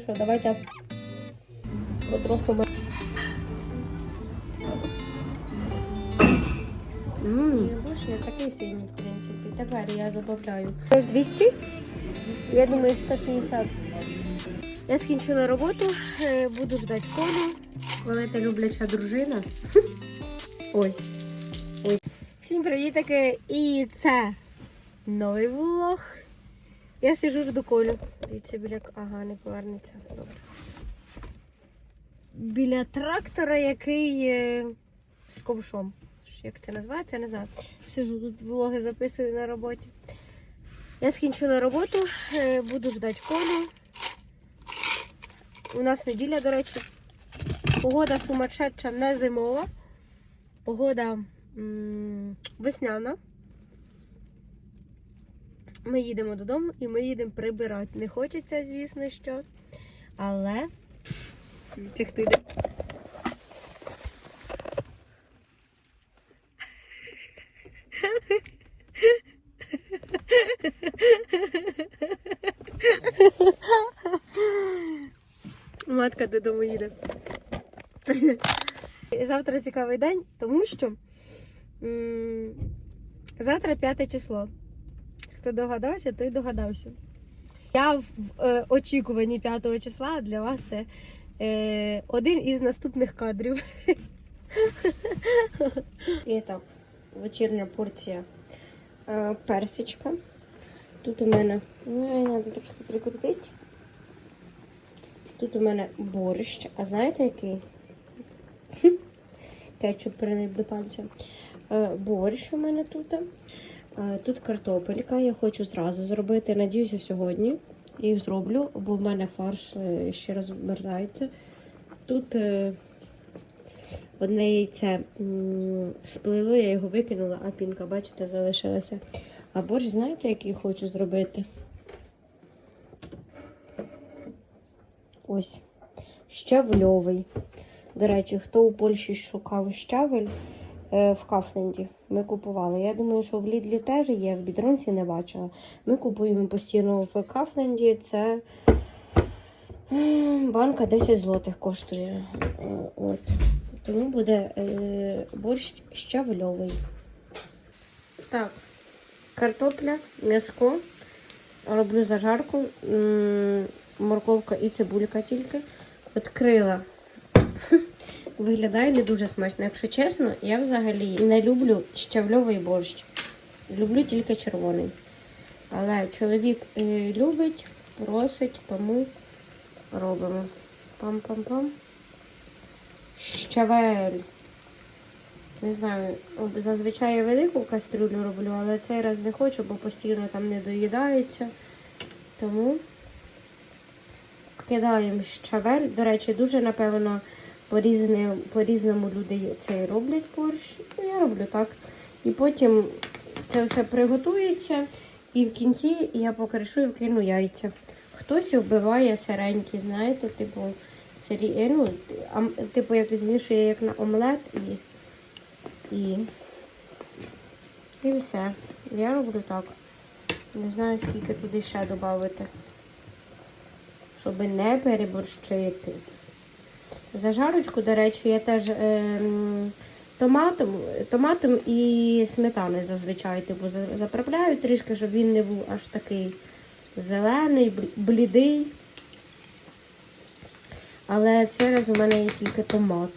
Ну що, давайте потроху ми. Борщ не такий сильний, в принципі. Тепер я додаю. Теж 200? Я думаю, 150. Я скінчила роботу, е, буду ждати. Коли ти любляча дружина. Ой. Ой. Всім привітки! І це новий влог. Я сижу жду колю. Дивіться, біля. Ага, не повернеться. Добре. Біля трактора, який з ковшом. Як це називається, я не знаю. Сижу тут влоги записую на роботі. Я скінчила роботу, е, буду ждати колю. У нас неділя, до речі. Погода сумасшедша, не зимова. Погода м, весняна. Ми їдемо додому і ми їдемо прибирати. Не хочеться, звісно, що. Але. Це хто йде? Матка додому їде. Завтра цікавий день, тому що м, завтра п'яте число. Хто догадався, той догадався. Я в е, очікуванні 5 числа для вас це е, один із наступних кадрів. І так, вечірня порція е, персичка. Тут у мене, ну, треба трошки прикрутити. Тут у мене борщ. А знаєте який? Кетчуп прилип до пальця. Е, Борщ у мене тут. Е, Тут картопелька. Я хочу зразу зробити. Надіюся, сьогодні. І зроблю, бо в мене фарш е, ще розмерзається. Тут е, одне яйце сплило, я його викинула, а пінка, бачите, залишилася. А борщ, знаєте, який хочу зробити? Ось. Щавльовий. До речі, хто у Польщі шукав щавель в Кафленді, ми купували. Я думаю, що в Лідлі теж є, в бідронці не бачила. Ми купуємо постійно в Кафленді. Це банка 10 злотих коштує. От. Тому буде е, борщ щавльовий. Так, картопля, м'яско. Роблю зажарку. Морковка і цибулька тільки. Відкрила. Виглядає не дуже смачно. Якщо чесно, я взагалі не люблю щавльовий борщ. Люблю тільки червоний. Але чоловік е, любить, просить, тому робимо. Пам-пам-пам. Щавель. Не знаю, зазвичай я велику кастрюлю роблю, але цей раз не хочу, бо постійно там не доїдається. Тому кидаємо щавель. До речі, дуже, напевно, по-різному, по-різному люди цей роблять борщ. Ну, я роблю так. І потім це все приготується. І в кінці я покришу і вкину яйця. Хтось вбиває сиренькі, знаєте, типу, сирі, е, ну, типу, як змішує як на омлет і, і, і все. Я роблю так. Не знаю, скільки туди ще додати щоб не переборщити. Зажарочку, до речі, я теж е, томатом, томатом і сметаною зазвичай типу, заправляю трішки, щоб він не був аж такий зелений, блідий. Але цей раз у мене є тільки томат.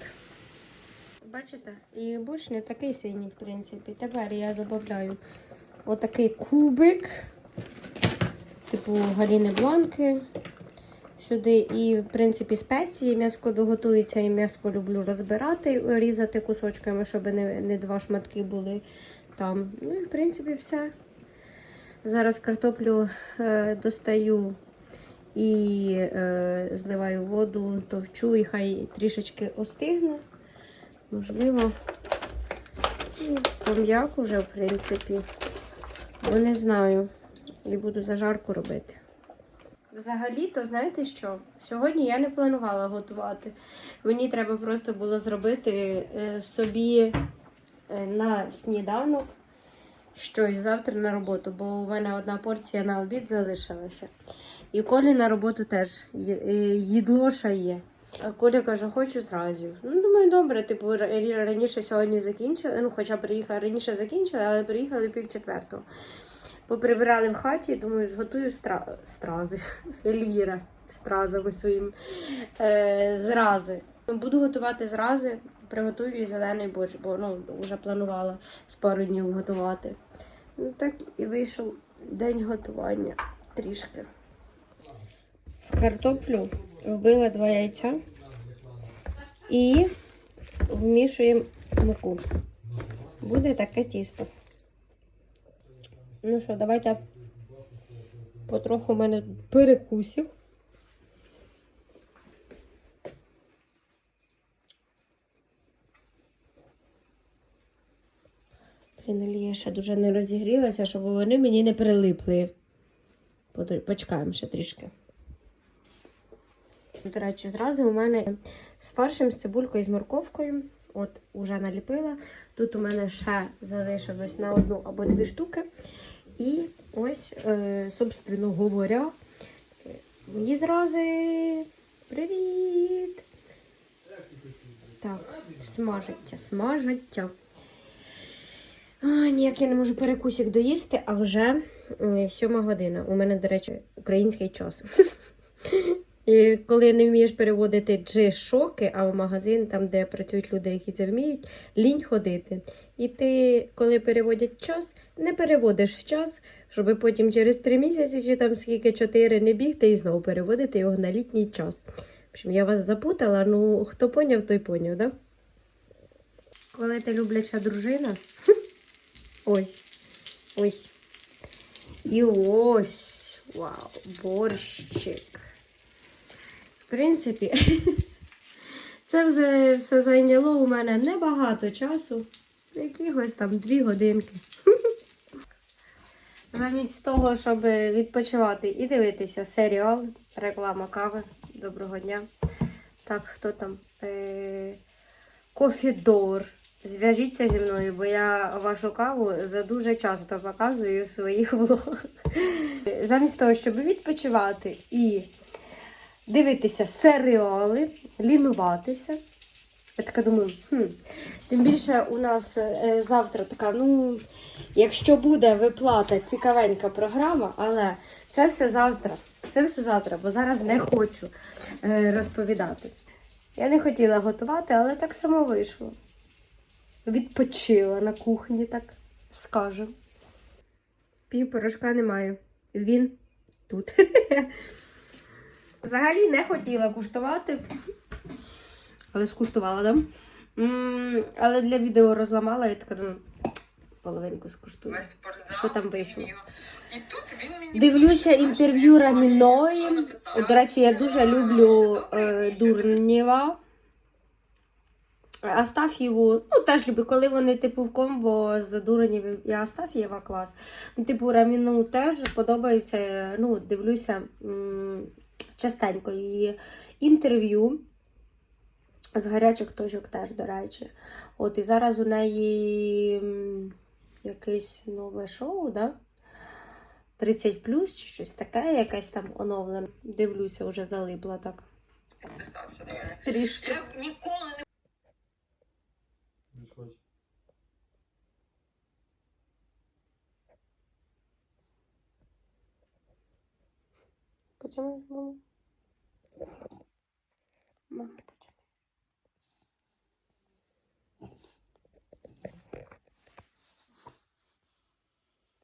Бачите? І борщ не такий синій, в принципі. Тепер я додаю отакий кубик, типу Галіни Бланки сюди. І, в принципі, спеції. М'яско доготується, і м'яско люблю розбирати, різати кусочками, щоб не, не два шматки були там. Ну і в принципі все. Зараз картоплю е, достаю і е, зливаю воду, товчу і хай трішечки остигне. Можливо, пом'як уже, в принципі. Бо не знаю. І буду зажарку робити. Взагалі-то, знаєте що? Сьогодні я не планувала готувати. Мені треба просто було зробити е, собі е, на сніданок щось завтра на роботу, бо у мене одна порція на обід залишилася. І Колі на роботу теж е, їдло ще є. А Коля каже, хочу зразу. Ну, думаю, добре, типу, раніше сьогодні закінчили, ну, хоча приїхали раніше закінчили, але приїхали пів четвертого. Поприбирали в хаті, думаю, зготую стра... стрази. Ельвіра стразами своїм. Е, зрази. Буду готувати зрази, приготую і зелений борщ, бо ну, вже планувала з пару днів готувати. Ну так і вийшов день готування трішки. Картоплю вбила два яйця і вмішуємо муку. Буде таке тісто. Ну що, давайте потроху у мене перекусів. Блін, олія ще дуже не розігрілася, щоб вони мені не прилипли. Почекаємо ще трішки. До речі, зразу у мене з фаршем, з цибулькою і з морковкою. От, уже наліпила. Тут у мене ще залишилось на одну або дві штуки. І ось, е, собственно говоря, мої зрази. Привіт! Так, смажиться, смажиться. Ніяк я не можу перекусик доїсти, а вже сьома година. У мене, до речі, український час. І коли не вмієш переводити джи-шоки, а в магазин, там, де працюють люди, які це вміють, лінь ходити. І ти, коли переводять час, не переводиш час, щоб потім через три місяці чи там скільки чотири не бігти і знову переводити його на літній час. В общем, я вас запутала, ну хто поняв, той поняв, да? Коли ти любляча дружина. Ось. Ось. І ось. Вау, борщик. В принципі, це все зайняло у мене небагато часу. Якихось там дві годинки. Замість того, щоб відпочивати і дивитися серіал, реклама кави. Доброго дня. Так, хто там? Е- Кофідор. Зв'яжіться зі мною, бо я вашу каву за дуже часто показую в своїх влогах. Замість того, щоб відпочивати і дивитися серіали, лінуватися. Я така думаю, хм, тим більше у нас е, завтра така, ну, якщо буде виплата, цікавенька програма, але це все завтра. Це все завтра, бо зараз не хочу е, розповідати. Я не хотіла готувати, але так само вийшло. Відпочила на кухні, так скажемо. Пів порошка немає. Він тут. Взагалі не хотіла куштувати. Але скуштувала, да? М, Але для відео розламала і така думаю, половинку скуштую. Що там вийшло? І тут він мені Дивлюся інтерв'ю Раміної. До речі, я дуже люблю е, Дурнєва. Астаф'єву, ну теж люблю, коли вони типу в комбо з Дурнєвим і Астаф'єва клас. Ну, типу, Раміну теж подобається. Ну, дивлюся частенько її інтерв'ю. З гарячих точок теж, до речі. От і зараз у неї якесь нове шоу, да? 30 плюс чи щось таке, якесь там оновлене. Дивлюся, вже залипла так. Підписався. Трішки. Я ніколи не Потім мама. Мама, потім.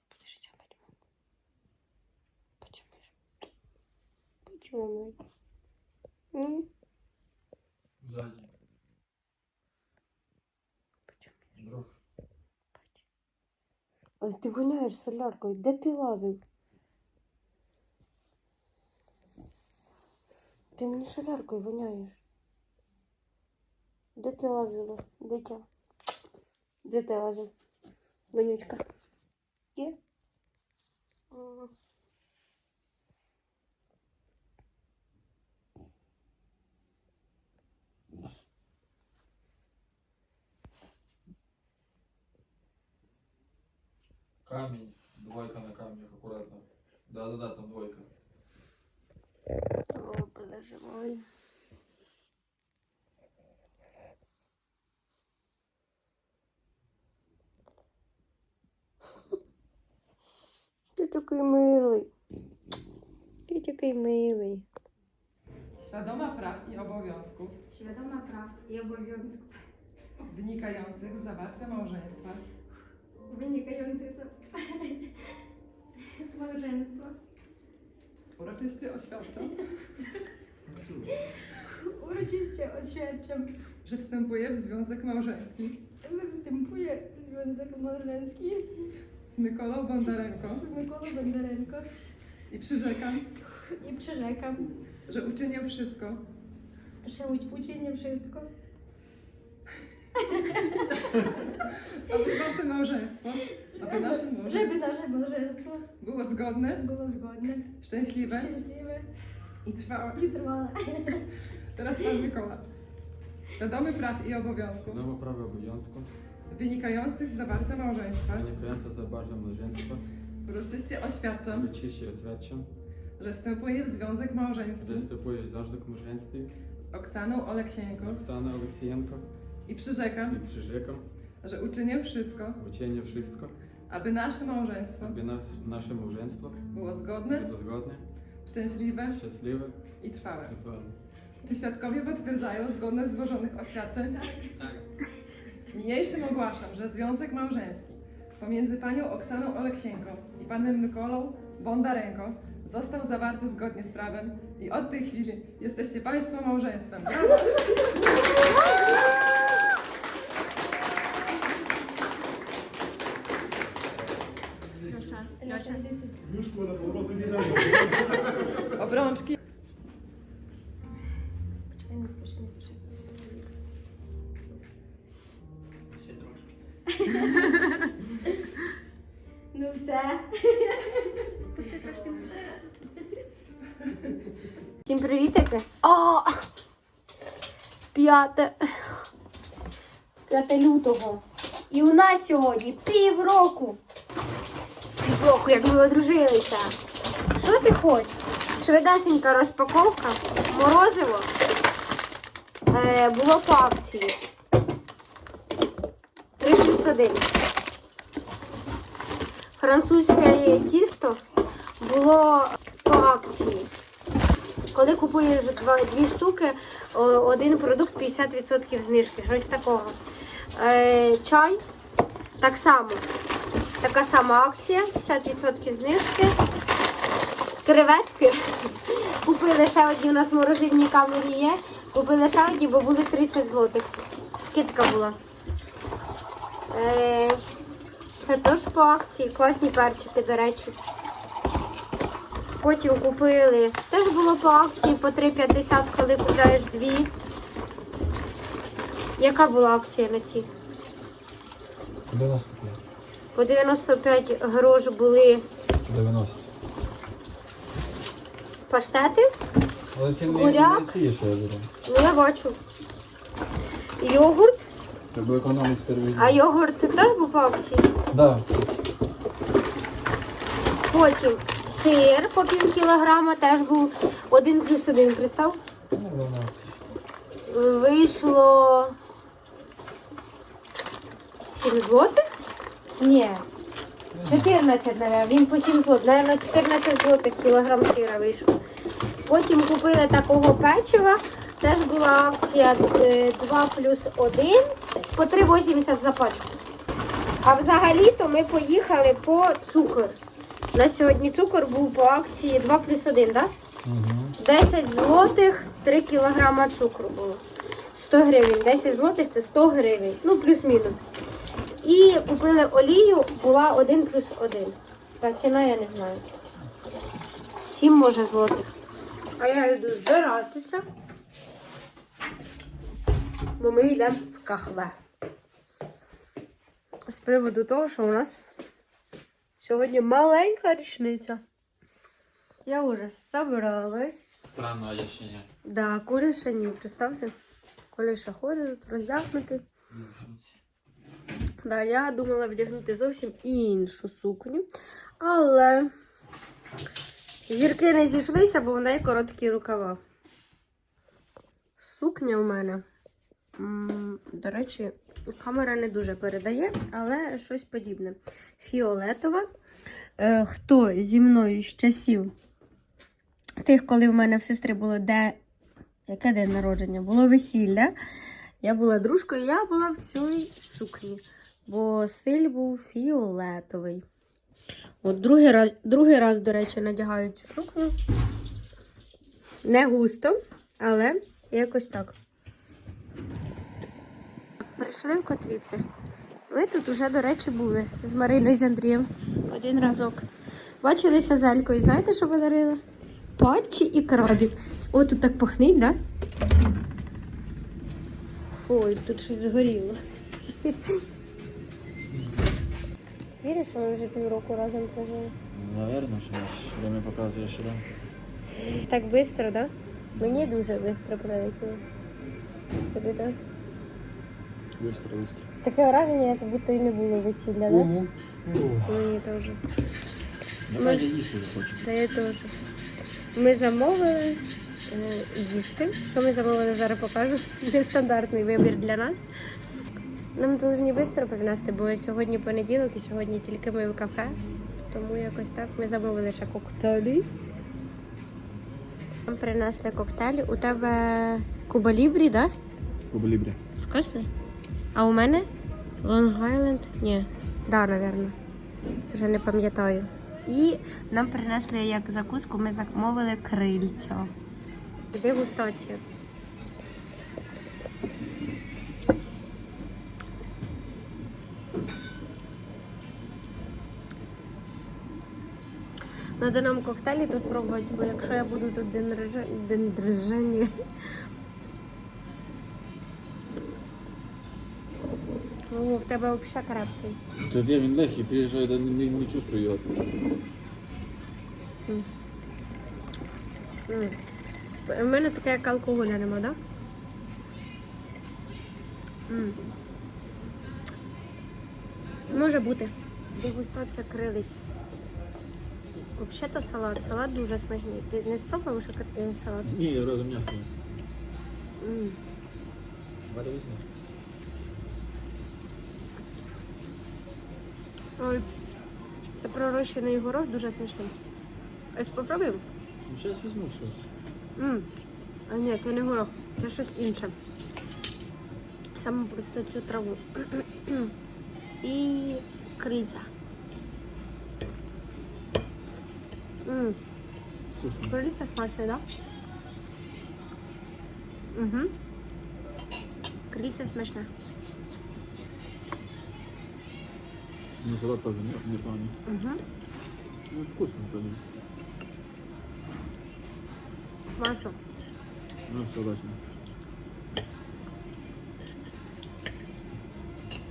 Будеш тягати, мама. Потім. Почему? М? Ззаді. Друг. Але ти воняєш соляркою. Де ти лазив? Ти мені соляркою воняєш. Де ти лазила? Дитя? Де ти лазив? Вонючка. такий милий. Ти такий милий. Świadoma praw i obowiązków Świadoma praw i obowiązków wynikających z zawarcia małżeństwa wynikających z małżeństwa. uroczyście oświadczam, Uroczyście oświadczam, że wstępuję w związek małżeński że wstępuję w związek małżeński z Mykolą Bondarenko. Z Mykolą Bondarenko. I przyrzekam, i przyrzekam, że uczynię wszystko, że uczynię wszystko, aby wasze małżeństwo, aby nasze małżeństwo. żeby nasze małżeństwo było zgodne, było zgodne, szczęśliwe? Szczęśliwe. I trwałe. i trwałe. Teraz pan Mykola. Świadomy praw i obowiązków, Wiadomo prawie obowiązków, wynikających z zawarcia małżeństwa, wynikające z zawarcia małżeństwa, uroczyście oświadczam, uroczyście oświadczam, że wstępuję w związek małżeński że wstępuję w związek małżeński z Oksaną Oleksienko z Oksaną Oleksienko i przyrzekam, i przyrzekam, że uczynię wszystko, uczynię wszystko, aby nasze małżeństwo, aby nas, nasze małżeństwo było zgodne, było zgodne, szczęśliwe, szczęśliwe i trwałe. i trwałe. Czy świadkowie potwierdzają zgodność złożonych oświadczeń? Tak. Niniejszym ogłaszam, że związek małżeński pomiędzy panią Oksaną Oleksienko i panem Mykolą Bondarenko został zawarty zgodnie z prawem i od tej chwili jesteście państwo małżeństwem. Proszę. Już kładę powrotem nie. Obrączki. Poczekaj, nie spieszę, nie. Ну все. Всім привітики. О! П'яте. 5 лютого. І у нас сьогодні півроку. Півроку, як ми одружилися. Що ти хочеш? Швидесенька розпаковка. Морозиво. Е, було по акції. 361. Французьке тісто було по акції. Коли купуєш дві штуки, один продукт 50% знижки, щось такого. Е, чай так само. Така сама акція, 50% знижки. Креветки. Купили ще одні, у нас в морозильній камері є. Купили ще одні, бо були 30 злотих. Скидка була. Е, це теж по акції, класні перчики, до речі. Потім купили, теж було по акції по 3,50, коли купляєш дві. Яка була акція на ці? 95. По 95 грош були 90. паштети. Але це Буряк. ці, що я беру. Ну я бачу. Йогурт. Треба економити перві. А йогурт теж був по акції. Да. Потім сир по пів кілограма теж був один плюс один, пристав? Вийшло 7 злотих? Ні. 14, навіть. Він по 7 злотих. Наверно, 14 злотих кілограм сира вийшов. Потім купили такого печива. Теж була акція е, 2 плюс 1 по 3,80 за пачку. А взагалі-то ми поїхали по цукор. На сьогодні цукор був по акції 2 плюс 1, так? Угу. 10 злотих, 3 кілограма цукру було. 100 гривень. 10 злотих це 100 гривень. Ну, плюс-мінус. І купили олію, була 1 плюс 1. Та ціна я не знаю. 7 може злотих. А я йду збиратися. Бо ми йдемо кахве. З приводу того, що у нас сьогодні маленька річниця. Я вже собралась. Странно, а я ще ні. Да, Коля ще ні, представте. Коля ще ходить тут роздягнутий. Да, я думала вдягнути зовсім іншу сукню, але зірки не зійшлися, бо в неї короткі рукава. Сукня в мене, до речі, камера не дуже передає, але щось подібне. Фіолетова. Е, Хто зі мною з часів тих, коли в мене в сестри було де. Яке день народження? Було весілля. Я була дружкою, я була в цій сукні, бо стиль був фіолетовий. От другий раз, другий раз, до речі, надягаю цю сукню. Не густо, але якось так. Прийшли в Котвіці. Ми тут уже, до речі, були з Мариною і з Андрієм. Один разок. Бачилися з Елькою. Знаєте, що подарили? Патчі і крабів. О, тут так пахнить, так? Да? Фу, тут щось згоріло. Віриш, що ми вже півроку разом прожили? Наверно, що ж время показує, що да. Так швидко, так? Да? Мені дуже швидко пролетіло. Тобі теж? Быстро, быстро. Таке враження, як будто і не було весілля, так? Да? Ого. Мені теж. Давай я їсти вже. Та я теж. Ми замовили е, їсти. Що ми замовили, зараз покажу. Нестандартний вибір для нас. Нам повинні швидко принести, бо сьогодні понеділок і сьогодні тільки ми в кафе. Тому якось так. Ми замовили ще коктейлі. Нам принесли коктейлі. У тебе Куба Лібрі, так? Да? Куба Лібрі. Вкусний? А у мене Long Island? Ні, да, напевно. Вже не пам'ятаю. І нам принесли як закуску, ми замовили крильця. Дегустація. Надо нам коктейлі тут пробувати, бо якщо я буду тут день рождення, день рождення Ну, в тебе взагалі крепкий. Та де він легкий, ти ж не, не, не чувствую його. М. У мене таке як алкоголя нема, так? Да? М. Може бути. Дегустація крилиць. Взагалі-то салат. Салат дуже смачний. Ти не спробував ще е, салат? Ні, разом м'ясо. М. Вода візьми. Ой. Це пророщений горох дуже смачний. Ось спробуємо? Ну, зараз візьму все. М. А ні, це не горох, це щось інше. Саме просто цю траву. І криця. М. Вкусно. Криця смачна, так? Да? Угу. Криця смачна. Ну, салат теж не, не поганий. Угу. Ну, вкусно, блин. Смачно. Ну, согласен.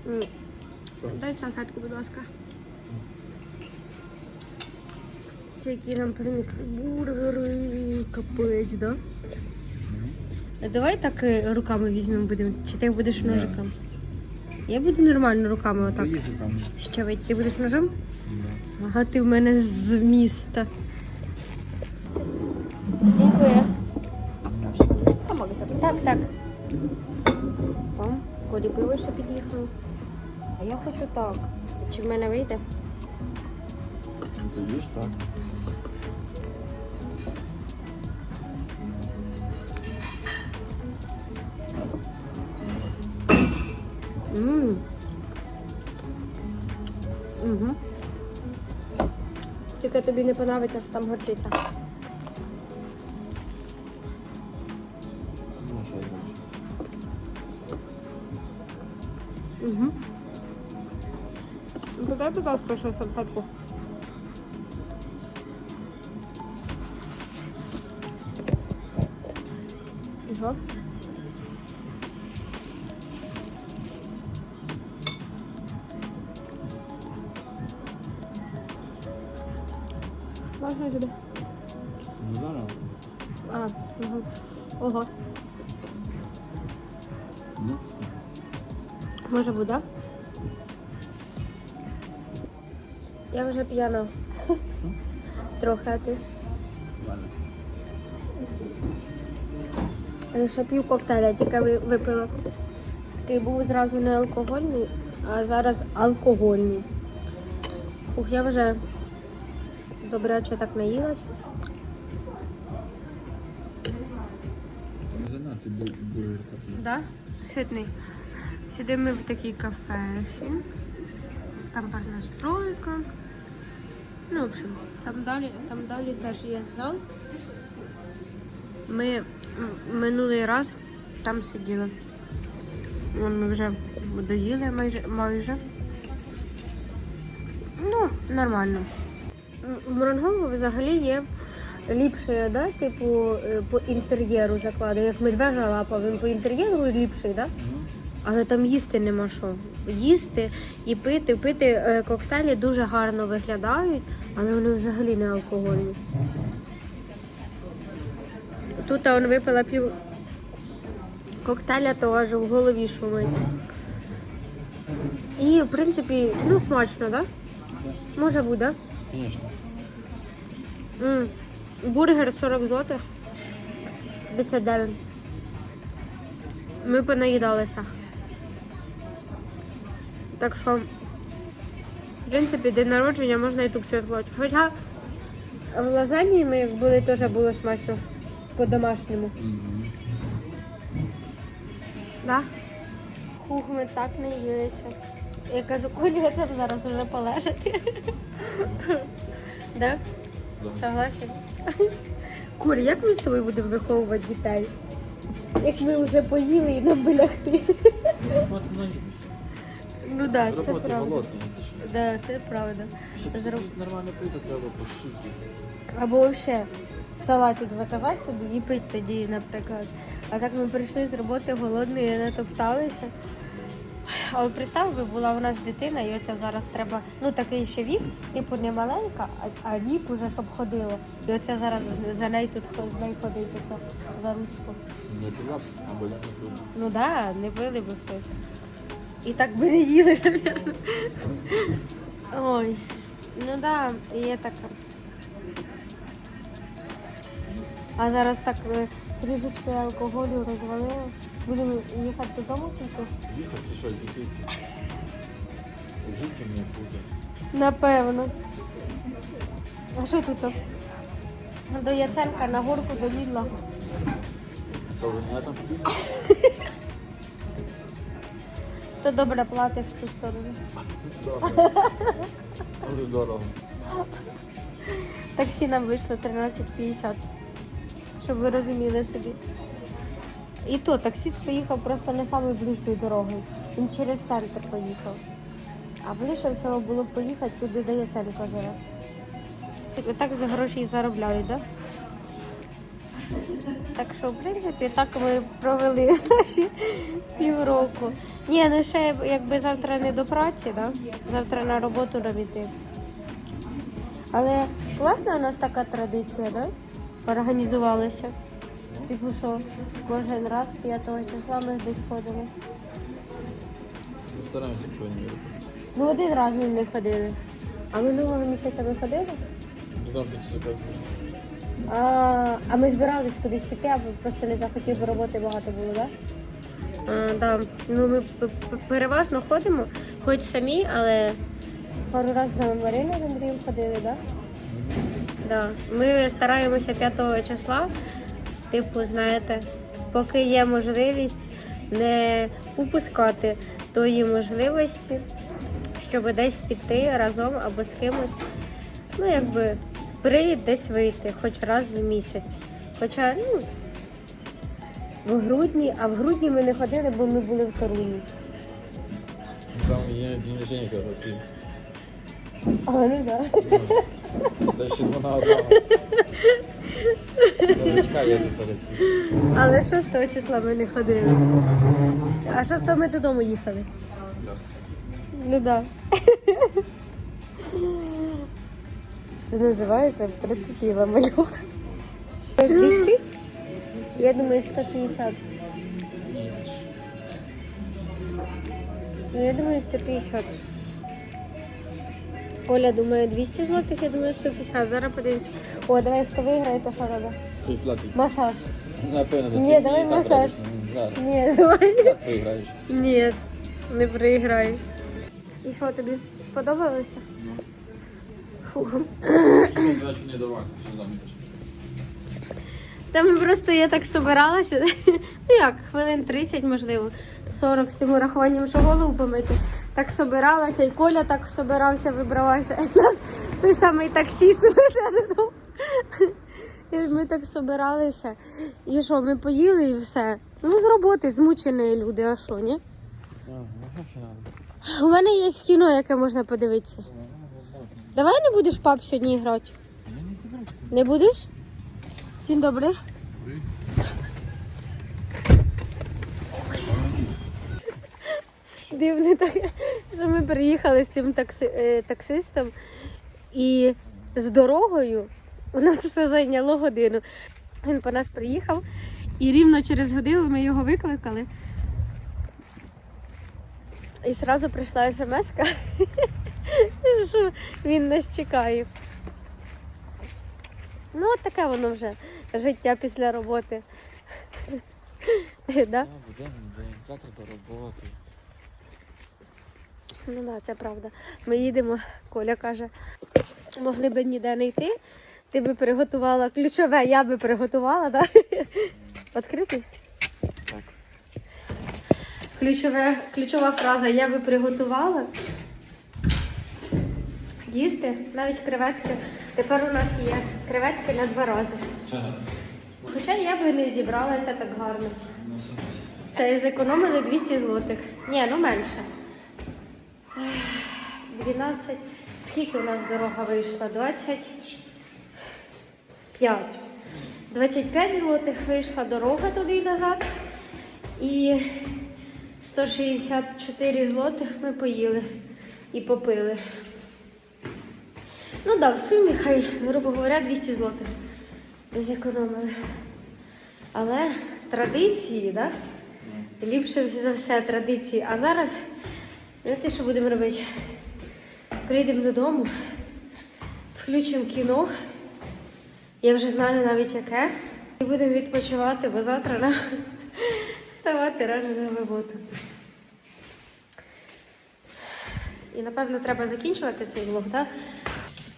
М. Дай салфетку, будь ласка. Які нам принесли бургери, капець, да? Давай так е, руками візьмемо будемо. Чи ти будеш ножиком? Я буду нормально руками отак там. щавить. Ти будеш ножом? Да. Ага, ти в мене з міста. Дякую. Так, так. О, Колі пиво ще під'їхало. А я хочу так. Чи в мене вийде? Це так. Тобі не подобається, що там горчиця. Ну, що я бачу. Угу. Подай, будь ласка, ще салфетку. І що? Можна тобі? Ну, зараз. А, угу. Ого. Ну, Може буде? Я вже п'яна. Трохи, а ти? Я ще п'ю коктейля, тільки випила. Такий був зразу не алкогольний, а зараз алкогольний. Ух, я вже добряче так наїлась. Занадто бургер такий. Да? Ситний. Сидимо ми в такій кафеші. Там гарна стройка. Ну, в общем, там далі, там далі теж є зал. Ми минулий раз там сиділи. Ми вже доїли майже майже. Ну, нормально. У Мурангову взагалі є ліпше, да, типу, е, по інтер'єру закладу. Як медвежа лапа, він по інтер'єру ліпший, да? Але там їсти нема що. Їсти і пити. Пити е, коктейлі дуже гарно виглядають, але вони взагалі не алкогольні. Тут он випила пів коктейля, то аж в голові шумить. І, в принципі, ну смачно, так? Да? Може бути, так? Звісно. М, Бургер 40 злотих. 39. Ми понаїдалися. Так що, в принципі, день народження можна і тут все святкувати. Хоча в лазанії ми як були, теж було смачно по-домашньому. Да? Хух, ми так не їлися. Я кажу, Коля, там зараз вже полежати. Да? Согласен. Коль, як ми з тобою будемо виховувати дітей? Як ми вже поїли і нам би лягти. Ну так, да, це правда. Да, це правда. Щоб нормально пити, треба по. Або взагалі салатик заказати собі і пити тоді, наприклад. А так ми прийшли з роботи голодні і натопталися. А от представ би, була у нас дитина, і оця зараз треба, ну такий ще вік, типу не маленька, а, а вік уже щоб ходило. І оце зараз за нею тут з нею ходить оце, за ручку. Не пила б, або я не пила. Ну да, не били би хтось. І так би не їли, навірно. Ой. Ну да, є така. А зараз так е, трішечки алкоголю розвалили. Будемо їхати додому тільки? Їхати що, тільки жити не буде. Напевно. А що тут? До Яценка на горку до Лідла. То ви не там? То добре платиш в ту сторону. Дорого. Дуже дорого. Таксі нам вийшло 13,50. Щоб ви розуміли собі. І то таксіст поїхав просто не самою ближньою дорогою. Він через центр поїхав. А ближче всього було поїхати туди, де Яценко живе. Так- за гроші і заробляють, так? Да? Так що, в принципі, так ми провели наші півроку. Ні, ну ще якби завтра не до праці, да? завтра на роботу нам. Але класна у нас така традиція, да? Організувалася. Типу, що кожен раз 5 числа ми десь ходимо. Стараємося що-небудь. Ну, один раз ми не ходили. А минулого місяця ми ходили? Додам. А, а ми збирались кудись піти, а просто не захотіли, бо роботи багато було, так? Да? А, да. Ну, ми п- п- переважно ходимо, хоч самі, але пару разів з нами Марина з Андрієм ходили, так? Да? Да. Ми стараємося 5 числа, типу, знаєте, поки є можливість не упускати тої можливості, щоб десь піти разом або з кимось. Ну, якби привід десь вийти, хоч раз в місяць. Хоча, ну, в грудні, а в грудні ми не ходили, бо ми були в Торуні. Там є день рождения, короче. А, ну так. Та ще вона одного. Але 6 числа ми не ходили. А 6 ми додому їхали. Ну так. Це називається притупіла малюк. 200? Я думаю, 150. Ну, я думаю, 150. Оля думає 200 злотих, я думаю 150. Зараз подивимось. О, давай хто виграє, то що робить? Тут платить. Масаж. Напевно, Ні, ти давай і так масаж. робиш. Ну, Зараз. Ні, давай. Так виграєш. Ні, не проіграю. І що тобі? Сподобалося? Фух. Значит, не давай. Что там идешь? Та ми просто я так собиралася. Ну як, хвилин 30, можливо, 40 з тим урахуванням, що голову помити. Так собиралася, і Коля так собирався, вибравався. І нас той самий таксіст везе додому. Ми так собиралися. І що, ми поїли і все. Ну, з роботи, змучені люди, а що, ні? У мене є кіно, яке можна подивитися. Давай не будеш пап сьогодні грати? Не будеш? Dzień dobry. Дивно так, що ми приїхали з цим такси, е, таксистом і з дорогою у нас все зайняло годину. Він по нас приїхав і рівно через годину ми його викликали. І одразу прийшла смс, що він нас чекає. Ну, от таке воно вже життя після роботи. день, завтра до роботи. Ну так, да, це правда. Ми їдемо, Коля каже, могли б ніде не йти. Ти би приготувала ключове, я би приготувала, так? Відкритий? Так. Ключове, ключова фраза я би приготувала. Їсти, навіть креветки. Тепер у нас є креветки на два рази. Хоча я би не зібралася так гарно. Та й зекономили 200 злотих. Ні, ну менше. Ех, 12. Скільки у нас дорога вийшла? 25. 25 злотих вийшла дорога туди і назад. І 164 злотих ми поїли і попили. Ну так, да, в сумі, хай, грубо говоря, 200 злотих зекономили. Але традиції, так? Да? Ліпше за все традиції. А зараз, знаєте, що будемо робити? Прийдемо додому, включимо кіно. Я вже знаю навіть яке. І будемо відпочивати, бо завтра нам вставати рано на роботу. І напевно треба закінчувати цей влог, так?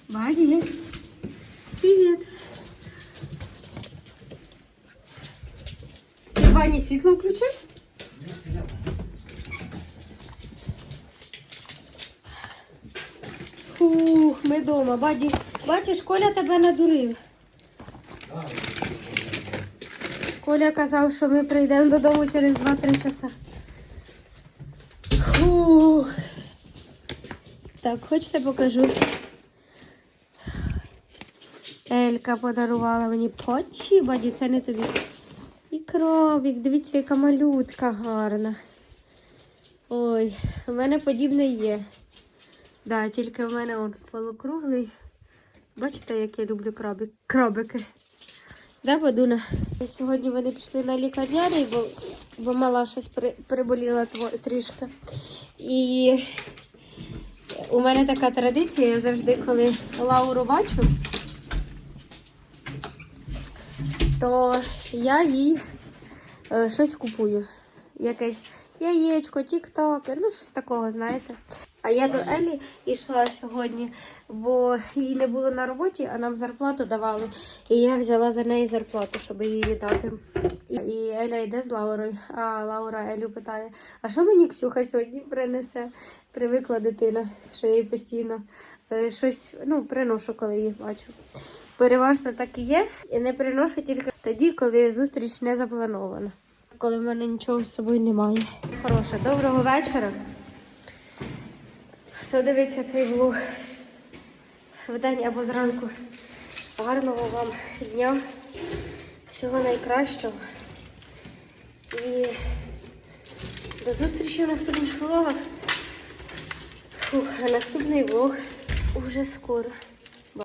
Баді, привіт. Ти в ванні світло включив? Фух, ми вдома. Баді, бачиш, Коля тебе надурив. Коля казав, що ми прийдемо додому через 2-3 часа. Фух. Так, хочете покажу? Елька подарувала мені почі, баді, це не тобі. І кровік, дивіться, яка малютка гарна. Ой, у мене подібне є. Да, тільки в мене он полукруглий. Бачите, як я люблю крабик, крабики. Да, Бадуна? Сьогодні вони пішли на лікарнярі, бо, бо мала щось при, приболіла трішки. І у мене така традиція, я завжди, коли Лауру бачу, то я їй е, щось купую. Якесь яєчко, тік-токи, ну щось такого, знаєте. А я до Елі йшла сьогодні, бо її не було на роботі, а нам зарплату давали. І я взяла за неї зарплату, щоб її віддати. І і Еля йде з Лаурою, а Лаура Елю питає: а що мені Ксюха сьогодні принесе? Привикла дитина, що я їй постійно е, щось ну, приношу, коли її бачу. Переважно так і є, і не приношу тільки тоді, коли зустріч не запланована. Коли в мене нічого з собою немає. Хороше, доброго вечора. Хто дивиться цей влог вдень або зранку. Гарного вам дня, всього найкращого. І до зустрічі в наступних влогах. Фух, наступний влог уже скоро.